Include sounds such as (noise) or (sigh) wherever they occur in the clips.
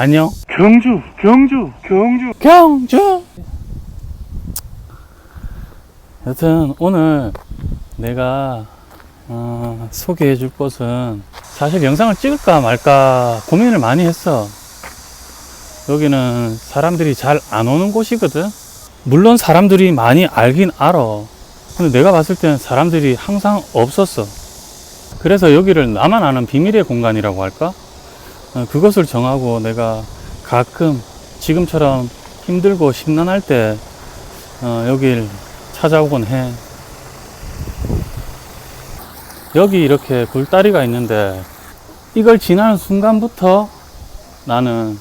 안녕. 경주, 경주, 경주. 경주! 여튼 오늘 내가 어, 소개해 줄 곳은 사실 영상을 찍을까 말까 고민을 많이 했어. 여기는 사람들이 잘 안 오는 곳이거든. 물론 사람들이 많이 알긴 알아. 근데 내가 봤을 때는 사람들이 항상 없었어. 그래서 여기를 나만 아는 비밀의 공간이라고 할까? 어, 그것을 정하고 내가 가끔 지금처럼 힘들고 심란할 때 어, 여길 찾아오곤 해. 여기 이렇게 굴다리가 있는데 이걸 지나는 순간부터 나는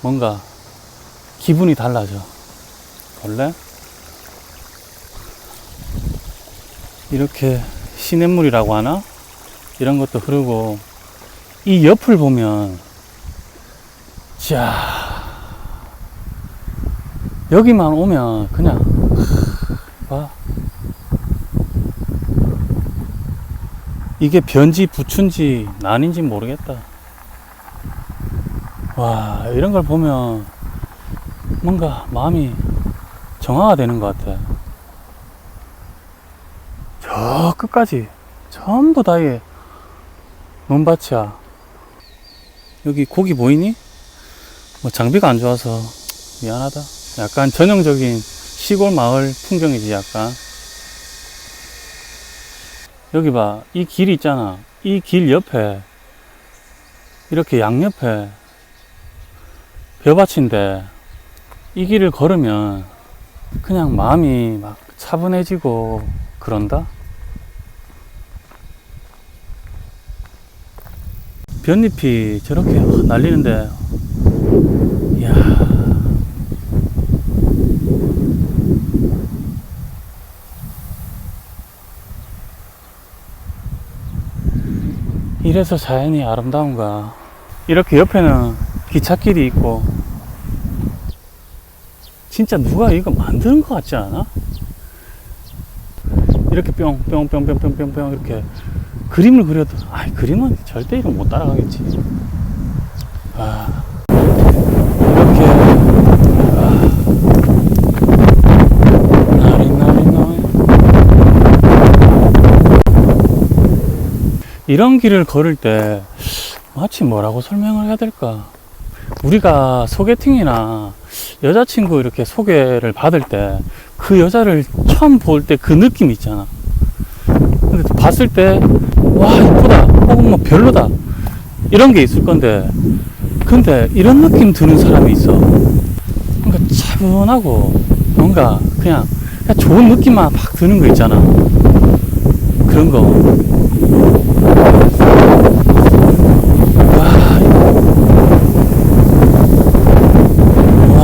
뭔가 기분이 달라져. 원래 이렇게 시냇물이라고 하나? 이런 것도 흐르고 이 옆을 보면 자 여기만 오면 그냥 봐. 이게 변지 부춘지 난인지 모르겠다. 와 이런 걸 보면 뭔가 마음이 정화가 되는 것 같아. 저 끝까지 전부 다이 논밭이야. 여기 고기 보이니? 뭐 장비가 안 좋아서 미안하다. 약간 전형적인 시골 마을 풍경이지 약간. 여기 봐. 이 길이 있잖아. 이 길 옆에 이렇게 양옆에 벼밭인데 이 길을 걸으면 그냥 마음이 막 차분해지고 그런다? 볏잎이 저렇게 날리는데 이야. 이래서 자연이 아름다운가 이렇게 옆에는 기찻길이 있고. 진짜 누가 이거 만드는 것 같지 않아? 이렇게 뿅 뿅 뿅 뿅 뿅 뿅 뿅 이렇게 그림을 그려도 아 그림은 절대 이름 못 따라가겠지. 아 이렇게 아, 나리 나리 나리 이런 길을 걸을 때 마치 뭐라고 설명을 해야 될까? 우리가 소개팅이나 여자친구 이렇게 소개를 받을 때 그 여자를 처음 볼 때 그 느낌 있잖아. 근데 봤을 때 와 이쁘다. 혹은 뭐 별로다. 이런 게 있을 건데 근데 이런 느낌 드는 사람이 있어. 뭔가 차분하고 뭔가 그냥, 그냥 좋은 느낌만 팍 드는 거 있잖아. 그런 거 와, 와.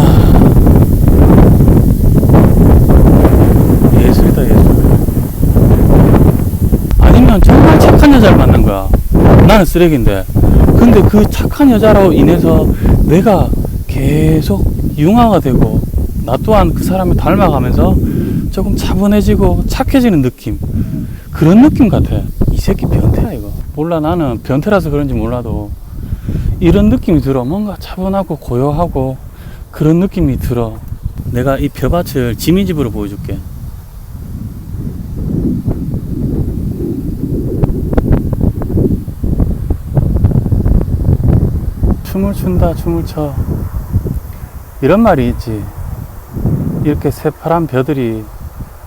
예술이다 예술 아니면 정말 착한 여자를 만난 거야. 나는 쓰레기인데. 근데 그 착한 여자로 인해서 내가 계속 융화가 되고, 나 또한 그 사람을 닮아가면서 조금 차분해지고 착해지는 느낌. 그런 느낌 같아. 이 새끼 변태야, 이거. 몰라, 나는 변태라서 그런지 몰라도 이런 느낌이 들어. 뭔가 차분하고 고요하고 그런 느낌이 들어. 내가 이 벼밭을 지민 집으로 보여줄게. 춤을 춘다 춤을 춰. 이런 말이 있지. 이렇게 새파란 벼들이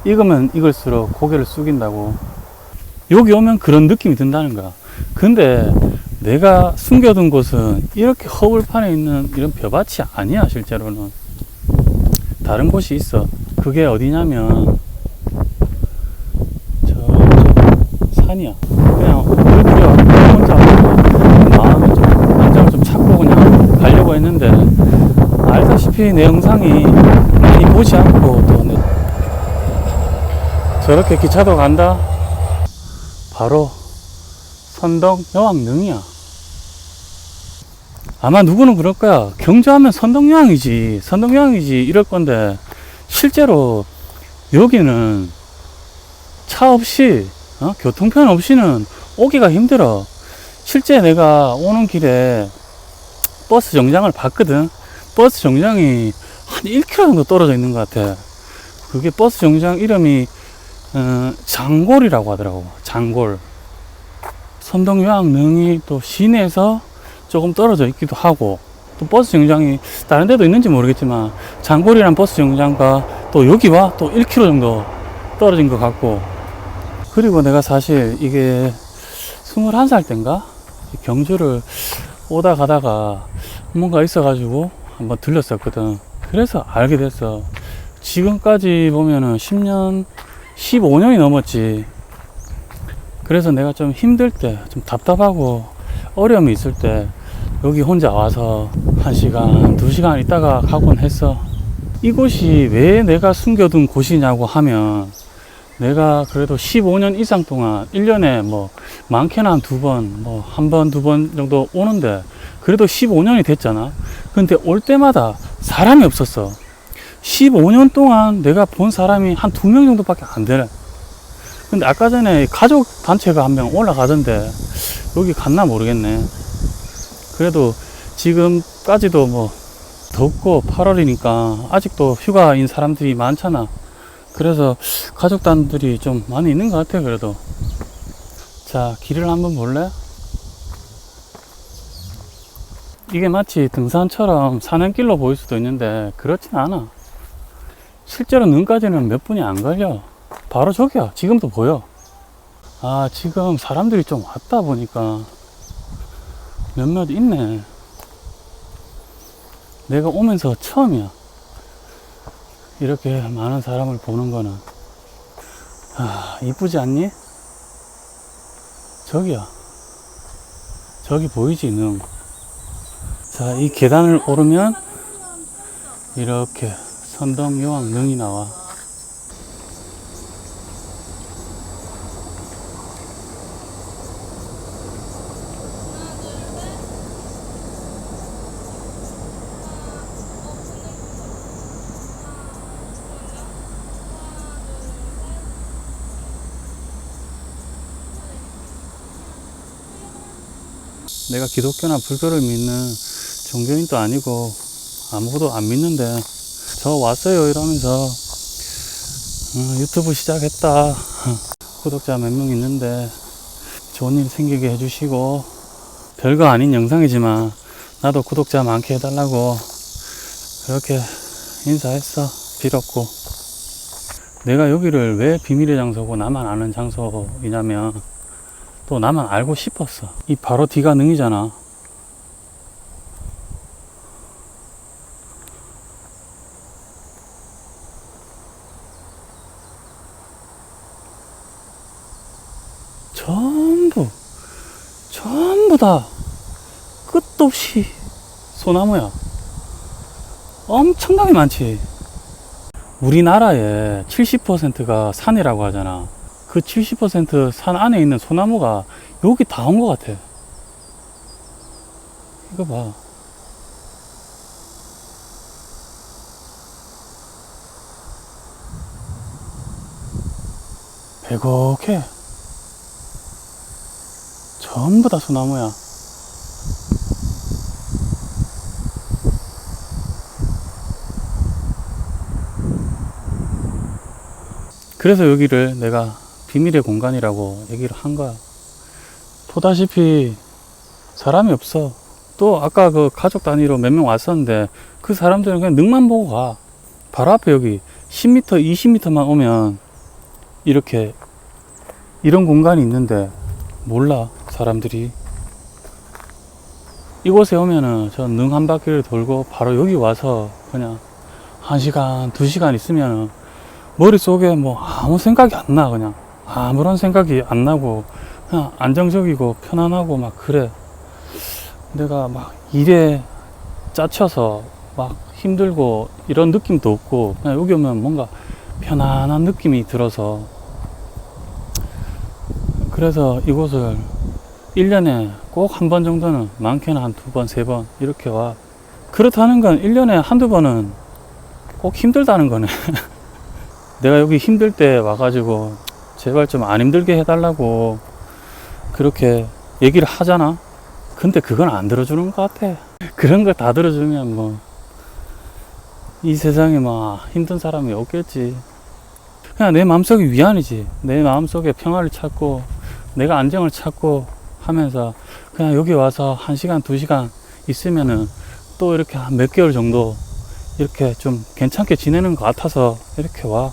익으면 익을수록 고개를 숙인다고. 여기 오면 그런 느낌이 든다는 거야. 근데 내가 숨겨둔 곳은 이렇게 허울판에 있는 이런 벼밭이 아니야 실제로는. 다른 곳이 있어. 그게 어디냐면 저, 저 산이야. 그냥 얼굴이 혼자 마음이 좀 안정을 좀 찾고 그냥 가려고 했는데 알다시피 내 영상이 많이 보지 않고 또 내- 저렇게 기차도 간다? 바로 선덕 여왕릉이야. 아마 누구는 그럴 거야. 경주하면 선덕 여왕이지 선덕 여왕이지 이럴 건데 실제로 여기는 차 없이 어? 교통편 없이는 오기가 힘들어. 실제 내가 오는 길에 버스 정장을 봤거든. 버스 정장이 한 1km 정도 떨어져 있는 것 같아. 그게 버스 정장 이름이 어, 장골이라고 하더라고. 장골. 선동요항 능이 또 시내에서 조금 떨어져 있기도 하고 또 버스 정장이 다른 데도 있는지 모르겠지만 장골이란 버스 정장과 또 여기와 또 1km 정도 떨어진 것 같고 그리고 내가 사실 이게 21살 땐가 경주를 오다 가다가 뭔가 있어가지고 한번 들렸었거든. 그래서 알게 됐어. 지금까지 보면은 10년, 15년이 넘었지. 그래서 내가 좀 힘들 때, 좀 답답하고 어려움이 있을 때 여기 혼자 와서 한 시간, 두 시간 있다가 가곤 했어. 이곳이 왜 내가 숨겨둔 곳이냐고 하면 내가 그래도 15년 이상 동안 1년에 뭐 많게는 한 두 번, 뭐 한 번, 두 번 정도 오는데 그래도 15년이 됐잖아. 근데 올 때마다 사람이 없었어. 15년 동안 내가 본 사람이 한 두 명 정도밖에 안 되네. 근데 아까 전에 가족 단체가 한 명 올라가던데 여기 갔나 모르겠네. 그래도 지금까지도 뭐 덥고 8월이니까 아직도 휴가인 사람들이 많잖아. 그래서 가족단들이 좀 많이 있는 것 같아, 그래도. 자, 길을 한번 볼래? 이게 마치 등산처럼 산행길로 보일 수도 있는데, 그렇진 않아. 실제로 눈까지는 몇 분이 안 걸려. 바로 저기야. 지금도 보여. 아, 지금 사람들이 좀 왔다 보니까 몇몇 있네. 내가 오면서 처음이야. 이렇게 많은 사람을 보는 거는. 아, 이쁘지 않니? 저기야. 저기 보이지, 능. 자, 이 계단을 오르면 이렇게 선덕요왕 능이 나와. 내가 기독교나 불교를 믿는 종교인도 아니고 아무것도 안 믿는데 저 왔어요 이러면서 어, 유튜브 시작했다. (laughs) 구독자 몇 명 있는데 좋은 일 생기게 해주시고 별거 아닌 영상이지만 나도 구독자 많게 해달라고 그렇게 인사했어. 빌었고. 내가 여기를 왜 비밀의 장소고 나만 아는 장소이냐면 또 나만 알고 싶었어. 이 바로 뒤가 능이잖아. 전부, 전부 다 끝도 없이 소나무야. 엄청나게 많지. 우리나라의 70%가 산이라고 하잖아. 그 70%산 안에 있는 소나무가 여기 다 온 것 같아. 이거 봐. 배곡해. 전부 다 소나무야. 그래서 여기를 내가 비밀의 공간이라고 얘기를 한 거야. 보다시피 사람이 없어. 또 아까 그 가족 단위로 몇 명 왔었는데 그 사람들은 그냥 능만 보고 가. 바로 앞에 여기 10m, 20m만 오면 이렇게 이런 공간이 있는데 몰라 사람들이 이곳에 오면은 저 능 한 바퀴를 돌고 바로 여기 와서 그냥 한 시간, 두 시간 있으면은 머릿속에 뭐 아무 생각이 안 나, 그냥. 아무런 생각이 안 나고, 그냥 안정적이고 편안하고 막 그래. 내가 막 일에 짜쳐서 막 힘들고 이런 느낌도 없고, 그냥 여기 오면 뭔가 편안한 느낌이 들어서. 그래서 이곳을 1년에 꼭 한 번 정도는 많게는 한 두 번, 세 번 이렇게 와. 그렇다는 건 1년에 한두 번은 꼭 힘들다는 거네. (laughs) 내가 여기 힘들 때 와가지고 제발 좀 안 힘들게 해달라고 그렇게 얘기를 하잖아. 근데 그건 안 들어주는 것 같아. 그런 거다 들어주면 뭐 이 세상에 뭐 힘든 사람이 없겠지. 그냥 내 마음속에 위안이지. 내 마음속에 평화를 찾고 내가 안정을 찾고 하면서 그냥 여기 와서 한 시간 두 시간 있으면은 또 이렇게 한 몇 개월 정도 이렇게 좀 괜찮게 지내는 것 같아서 이렇게 와.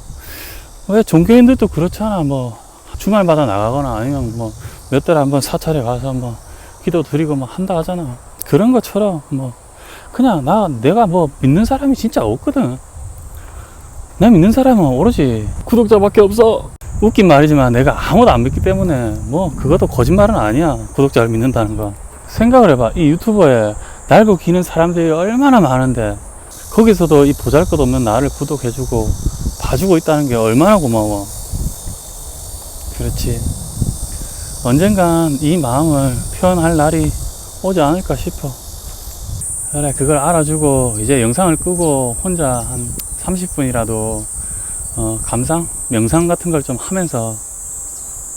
왜 종교인들도 그렇잖아. 뭐 주말마다 나가거나 아니면 뭐 몇 달에 한 번 사찰에 가서 뭐 기도 드리고 뭐 한다 하잖아. 그런 것처럼 뭐 그냥 나 내가 뭐 믿는 사람이 진짜 없거든. 나 믿는 사람은 오로지 구독자밖에 없어. 웃긴 말이지만 내가 아무도 안 믿기 때문에 뭐 그것도 거짓말은 아니야. 구독자를 믿는다는 거. 생각을 해봐. 이 유튜버에 날고 기는 사람들이 얼마나 많은데 거기서도 이 보잘것 없는 나를 구독해주고 봐주고 있다는 게 얼마나 고마워. 그렇지. 언젠간 이 마음을 표현할 날이 오지 않을까 싶어. 그래, 그걸 알아주고 이제 영상을 끄고 혼자 한 30분이라도 어, 감상, 명상 같은 걸 좀 하면서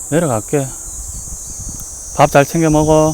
내려갈게. 밥 잘 챙겨 먹어.